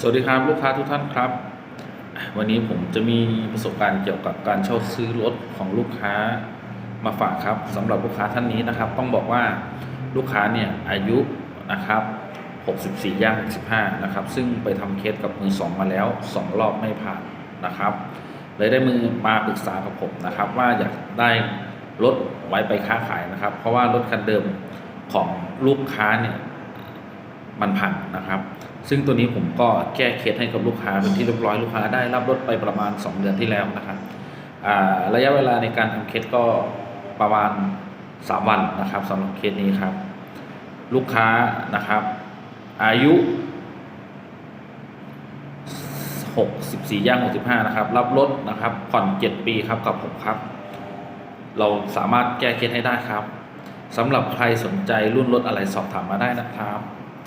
สวัสดีครับลูกค้าทุกท่านครับ วันนี้ผมจะมีประสบการณ์เกี่ยวกับการเช่าซื้อรถของลูกค้ามาฝากครับสำหรับลูกค้าท่านนี้นะครับ ต้องบอกว่าลูกค้าเนี่ยอายุนะครับ 64ย่าง65นะครับ ซึ่งไปทำเคสกับมือสองมาแล้ว 2 รอบไม่ผ่านนะครับเลยได้มือมาปรึกษากับผมนะครับ ว่าอยากได้รถไว้ไปค้าขายนะครับ เพราะว่ารถคันเดิมของลูกค้าเนี่ย มันพังนะครับ ซึ่งตัวนี้ผมก็แก้เคสให้กับลูกค้าเป็นที่เรียบร้อยลูกค้าได้รับรถไปประมาณ 2 เดือนที่แล้วนะครับระยะเวลาในการทำเคสก็ประมาณ 3 วันนะครับสำหรับเคสนี้ครับ ลูกค้านะครับ อายุ 64ย่าง65นะครับ รับรถนะครับผ่อน 7 ปีครับกับผมครับ เราสามารถแก้เคสให้ได้ครับสำหรับใครสนใจรุ่นรถอะไรสอบถามมาได้นะครับ